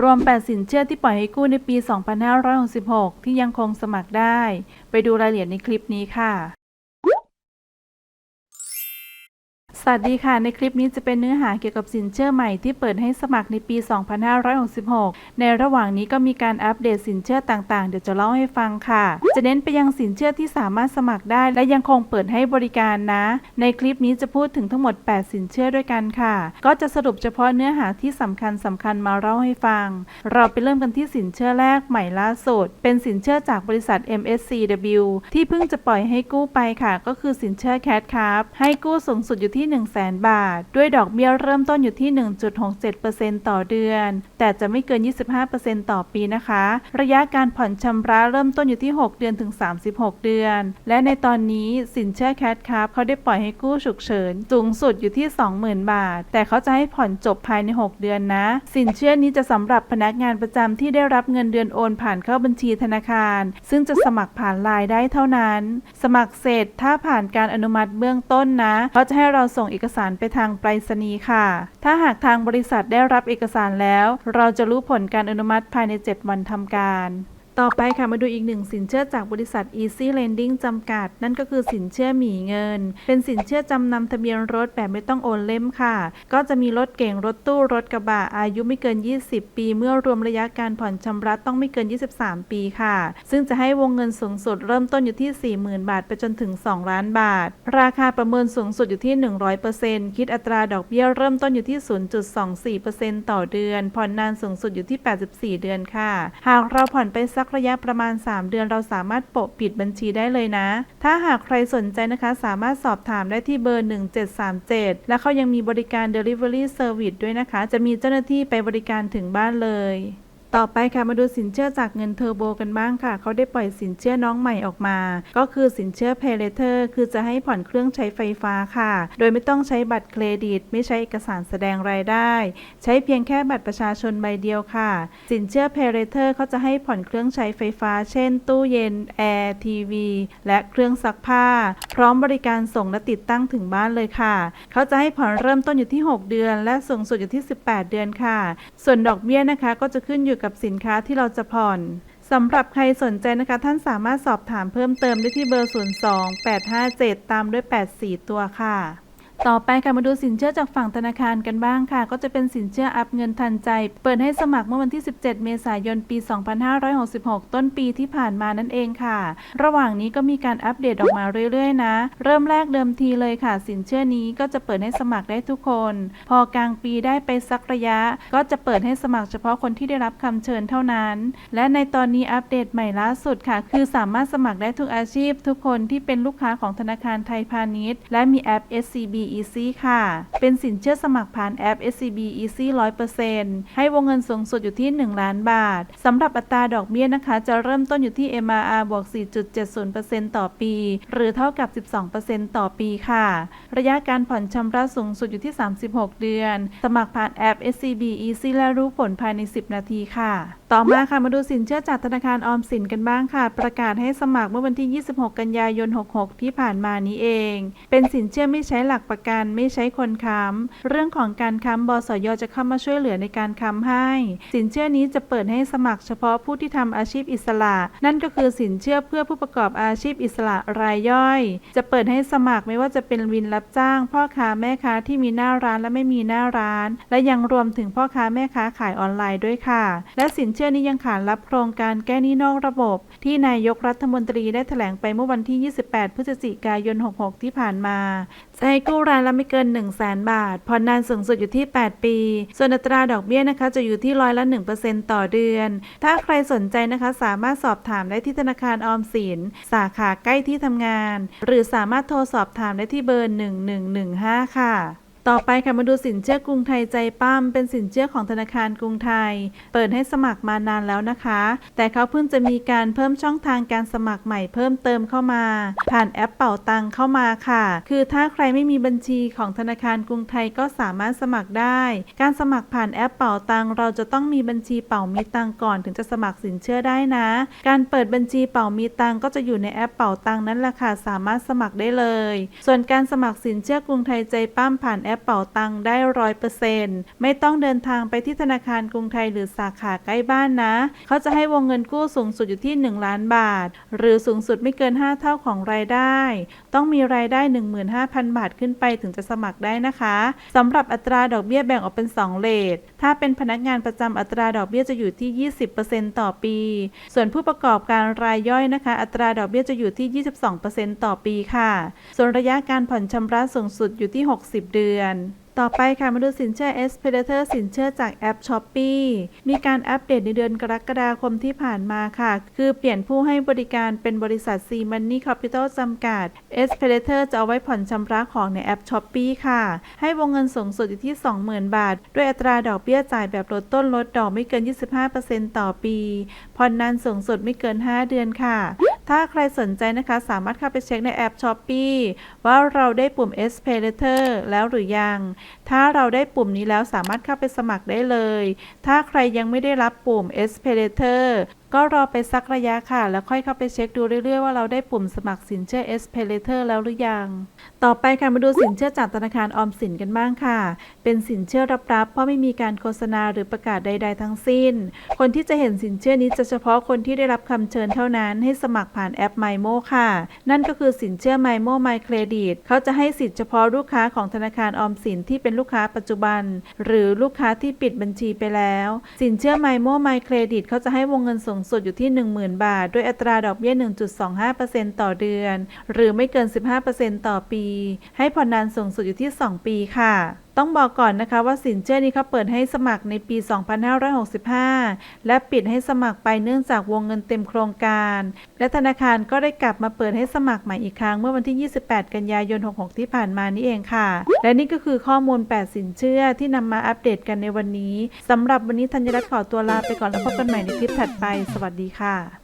รวม 8 สินเชื่อที่ปล่อยให้กู้ในปี 2566 ที่ยังคงสมัครได้ ไปดูรายละเอียดในคลิปนี้ค่ะ สวัสดีค่ะ ในคลิปนี้จะเป็นเนื้อหาเกี่ยวกับสินเชื่อใหม่ที่เปิดให้สมัครในปี 2566 ในระหว่างนี้ก็มีการอัปเดตสินเชื่อต่างๆ เดี๋ยวจะเล่าให้ฟังค่ะ จะเน้นไปยังสินเชื่อที่สามารถสมัครได้ และยังคงเปิดให้บริการนะ ในคลิปนี้จะพูดถึงทั้งหมด 8 สินเชื่อด้วยกันค่ะ ก็จะสรุปเฉพาะเนื้อหาที่สำคัญสำคัญมาเล่าให้ฟัง เราไปเริ่มกันที่สินเชื่อแรกใหม่ล่าสุด เป็นสินเชื่อจากบริษัท MSCW ที่เพิ่งจะปล่อยให้กู้ไปค่ะ ก็คือสินเชื่อ Cat ครับให้กู้สูงสุดอยู่ที่1 0 0 0 0แบาท ด้วยดอกเบี้ยเริ่มต้นอยู่ที่ 1.67%ต่อเดือน แต่จะไม่เกิน 25%ต่อปีนะคะ ระยะการผ่อนชำระเริ่มต้นอยู่ที่ 6 เดือนถึง 36 เดือน และในตอนนี้สินเชื่อ Cat ครับเขาได้ปล่อยให้กู้ฉุกเฉินสูงสุดอยู่ที่ 20,000 บาท แต่เขาจะให้ผ่อนจบภายใน 6 เดือนนะ สินเชื่อนี้จะสำหรับพนักงานประจำที่ได้รับเงินเดือนโอนผ่านเข้าบัญชีธนาคาร ซึ่งจะสมัครผ่านไลน์ได้เท่านั้น สมัครเสร็จถ้าผ่านการอนุมัติเบื้องต้นนะเขาจะให้เราส่ง่งเอกสารไปทางไปรษณีย์ค่ะ ถ้าหากทางบริษัทได้รับเอกสารแล้ว เราจะรู้ผลการอนุมัติภายใน 7 วันทำการ ต่อไปค่ะมาดูอีกหนึ่งสินเชื่อจากบริษัท Easy Lending จำกัด นั่นก็คือสินเชื่อหมีเงิน เป็นสินเชื่อจำนำทะเบียนรถแบบไม่ต้องโอนเล่มค่ะ ก็จะมีรถเก่งรถตู้รถกระบะอายุไม่เกิน 20 ปี เมื่อรวมระยะการผ่อนชำระต้องไม่เกิน 23 ปีค่ะ ซึ่งจะให้วงเงินสูงสุดเริ่มต้นอยู่ที่ 40,000 บาท ไปจนถึง 2 ล้านบาท ราคาประเมินสูงสุดอยู่ที่ 100%คิดอัตราดอกเบี้ยเริ่มต้นอยู่ที่ 0.24%ต่อเดือน ผ่อนนานสูงสุดอยู่ที่ 84 เดือนค่ะ หากเราผ่อนไปสักระยะประมาณ 3 เดือนเราสามารถโปะปิดบัญชีได้เลยนะ ถ้าหากใครสนใจนะคะ สามารถสอบถามได้ที่เบอร์ 1737 และเขายังมีบริการ Delivery Service ด้วยนะคะ จะมีเจ้าหน้าที่ไปบริการถึงบ้านเลย ต่อไปค่ะมาดูสินเชื่อจากเงินเทอร์โบกันบ้างค่ะ เขาได้ปล่อยสินเชื่อน้องใหม่ออกมา ก็คือสินเชื่อ Pay Later คือจะให้ผ่อนเครื่องใช้ไฟฟ้าค่ะ โดยไม่ต้องใช้บัตรเครดิต ไม่ใช้เอกสารแสดงรายได้ ใช้เพียงแค่บัตรประชาชนใบเดียวค่ะ สินเชื่อ Pay Later เขาจะให้ผ่อนเครื่องใช้ไฟฟ้า เช่น ตู้เย็น แอร์ ทีวี และเครื่องซักผ้า พร้อมบริการส่งและติดตั้งถึงบ้านเลยค่ะ เขาจะให้ผ่อนเริ่มต้นอยู่ที่ 6 เดือน และสูงสุดอยู่ที่ 18 เดือนค่ะ ส่วนดอกเบี้ยนะคะก็จะขึ้นอยู่กับสินค้าที่เราจะผ่อนสำหรับใครสนใจนะคะ ท่านสามารถสอบถามเพิ่มเติมได้ที่เบอร์ 02 857 ตามด้วย 84 ตัวค่ะ ต่อไปค่ะมาดูสินเชื่อจากฝั่งธนาคารกันบ้างค่ะ ก็จะเป็นสินเชื่ออัพเงินทันใจ เปิดให้สมัครเมื่อวันที่ 17 เมษายน ปี 2566 ต้นปีที่ผ่านมานั่นเองค่ะ ระหว่างนี้ก็มีการอัปเดตออกมาเรื่อยๆ นะ เริ่มแรกเดิมทีเลยค่ะ สินเชื่อนี้ก็จะเปิดให้สมัครได้ทุกคน พอกลางปีได้ไปสักระยะ ก็จะเปิดให้สมัครเฉพาะคนที่ได้รับคำเชิญเท่านั้น และในตอนนี้อัปเดตใหม่ล่าสุดค่ะ คือสามารถสมัครได้ทุกอาชีพ ทุกคนที่เป็นลูกค้าของธนาคารไทยพาณิชย์ และมีแอป SCB Easy ค่ะ เป็นสินเชื่อสมัครผ่านแอป SCB Easy 100%ให้วงเงินสูงสุดอยู่ที่ 1 ล้านบาท สำหรับอัตราดอกเบี้ยนะคะ จะเริ่มต้นอยู่ที่ MRR บวก 4.70%ต่อปี หรือเท่ากับ 12%ต่อปีค่ะ ระยะการผ่อนชำระสูงสุดอยู่ที่ 36 เดือน สมัครผ่านแอป SCB Easy และรู้ผลภายใน 10 นาทีค่ะ ต่อมาค่ะมาดูสินเชื่อจากธนาคารออมสินกันบ้างค่ะ ประกาศให้สมัครเมื่อวันที่ 26 กันยายน 66 ที่ผ่านมานี้เอง เป็นสินเชื่อไม่ใช้หลักประกันไม่ใช้คนค้ำเรื่องของการค้ำบสยจะเข้ามาช่วยเหลือในการค้ำให้ สินเชื่อนี้จะเปิดให้สมัครเฉพาะผู้ที่ทำอาชีพอิสระ นั่นก็คือสินเชื่อเพื่อผู้ประกอบอาชีพอิสระรายย่อย จะเปิดให้สมัครไม่ว่าจะเป็นวินรับจ้าง พ่อค้าแม่ค้าที่มีหน้าร้านและไม่มีหน้าร้าน และยังรวมถึงพ่อค้าแม่ค้าขายออนไลน์ด้วยค่ะ และสินเชื่อนี้ยังขานรับโครงการแก้หนี้นอกระบบ ที่นายกรัฐมนตรีได้แถลงไปเมื่อวันที่ 28 พฤศจิกายน 66 ที่ผ่านมาให้กู้รายละไม่เกิน 1 0 0 0 0แบาท ผ่อนนานสูงสุดอยู่ที่ 8 ปี ส่วนอัตราดอกเบี้ยนะคะจะอยู่ที่ร้อยละ 1%ต่อเดือน ถ้าใครสนใจนะคะสามารถสอบถามได้ที่ธนาคารออมสิน สาขาใกล้ที่ทำงาน หรือสามารถโทรสอบถามได้ที่เบอร์ 1115 ค่ะ ต่อไปค่ะมาดูสินเชื่อกรุงไทยใจปั้มเป็นสินเชื่อของธนาคารกรุงไทย เปิดให้สมัครมานานแล้วนะคะ แต่เขาเพิ่งจะมีการเพิ่มช่องทางการสมัครใหม่เพิ่มเติมเข้ามา ผ่านแอปเป่าตังเข้ามาค่ะ คือถ้าใครไม่มีบัญชีของธนาคารกรุงไทยก็สามารถสมัครได้ การสมัครผ่านแอปเป่าตังเราจะต้องมีบัญชีเป่ามีตังก่อนถึงจะสมัครสินเชื่อได้นะ การเปิดบัญชีเป่ามีตังก็จะอยู่ในแอปเป่าตังนั่นแหละค่ะสามารถสมัครได้เลย ส่วนการสมัครสินเชื่อกรุงไทยใจปั้มผ่านแอปเป่าตังได้ร้อยเปอร์เซ็นต์ไม่ต้องเดินทางไปที่ธนาคารกรุงไทยหรือสาขาใกล้บ้านนะ เขาจะให้วงเงินกู้สูงสุดอยู่ที่ 1 ล้านบาท หรือสูงสุดไม่เกิน 5 เท่าของรายได้ ต้องมีรายได้ 15,000 บาทขึ้นไปถึงจะสมัครได้นะคะสำหรับอัตราดอกเบี้ยแบ่งออกเป็น 2 เลทถ้าเป็นพนักงานประจำอัตราดอกเบี้ยจะอยู่ที่ 20%ต่อปี ส่วนผู้ประกอบการรายย่อยนะคะ อัตราดอกเบี้ยจะอยู่ที่ 22%ต่อปีค่ะ ส่วนระยะการผ่อนชำระสูงสุดอยู่ที่ 60 เดือนต่อไปค่ะมาดูสินเชื่อ s p e d a t o r สินเชื่อจากแอป s h o p e e มีการอัปเดตในเดือนกรกฎาคมที่ผ่านมาค่ะ คือเปลี่ยนผู้ให้บริการเป็นบริษัท C Money Capital จำกัด s p e d a t o r จะเอาไว้ผ่อนชำระของในแอป s h o p e e ค่ะ ให้วงเงินสูงสุดอยู่ที่ 20,000 บาท ด้วยอัตราดอกเบี้ยจ่ายแบบลดต้นลดดอกไม่เกิน 25%ต่อปี ผ่อนนานสูงสุดไม่เกิน 5 เดือนค่ะ ถ้าใครสนใจนะคะสามารถเข้าไปเช็คในแอป s h อ p e e ว่าเราได้ปุ่ม s p a y Later แล้วหรือยัง ถ้าเราได้ปุ่มนี้แล้วสามารถเข้าไปสมัครได้เลย ถ้าใครยังไม่ได้รับปุ่ม s p a y Later ก็รอไปสักระยะค่ะ แล้วค่อยเข้าไปเช็คดูเรื่อยๆว่าเราได้ปุ่มสมัครสินเชื่อ s p a y Later แล้วหรือยัง ต่อไปค่ะมาดูสินเชื่อจากธนาคารออมสินกันบ้างค่ะ เป็นสินเชื่อรับๆเพราะไม่มีการโฆษณาหรือประกาศใด ๆ ทั้งสิ้น คนที่จะเห็นสินเชื่อนี้จะเฉพาะคนที่ได้รับคำเชิญเท่านั้นให้สมัครผ่านแอป MyMo ค่ะ นั่นก็คือสินเชื่อ MyMo My Credit เขาจะให้สิทธิ์เฉพาะลูกค้าของธนาคารออมสินที่เป็นลูกค้าปัจจุบัน หรือลูกค้าที่ปิดบัญชีไปแล้ว สินเชื่อ MyMo My Credit เขาจะให้วงเงินสูงสุดอยู่ที่ 10,000 บาท ด้วยอัตราดอกเบี้ย 1.25%ต่อเดือน หรือไม่เกิน 15%ต่อปี ให้ผ่อนนานสูงสุดอยู่ที่ 2 ปีค่ะต้องบอกก่อนนะคะว่าสินเชื่อนี้เขาเปิดให้สมัครในปี 2565 และปิดให้สมัครไปเนื่องจากวงเงินเต็มโครงการ และธนาคารก็ได้กลับมาเปิดให้สมัครใหม่อีกครั้งเมื่อวันที่ 28 กันยายน 66 ที่ผ่านมานี่เองค่ะ และนี่ก็คือข้อมูล 8 สินเชื่อที่นำมาอัปเดตกันในวันนี้สำหรับวันนี้ธัญรัตน์ขอตัวลาไปก่อนแล้วพบกันใหม่ในคลิปถัดไป สวัสดีค่ะ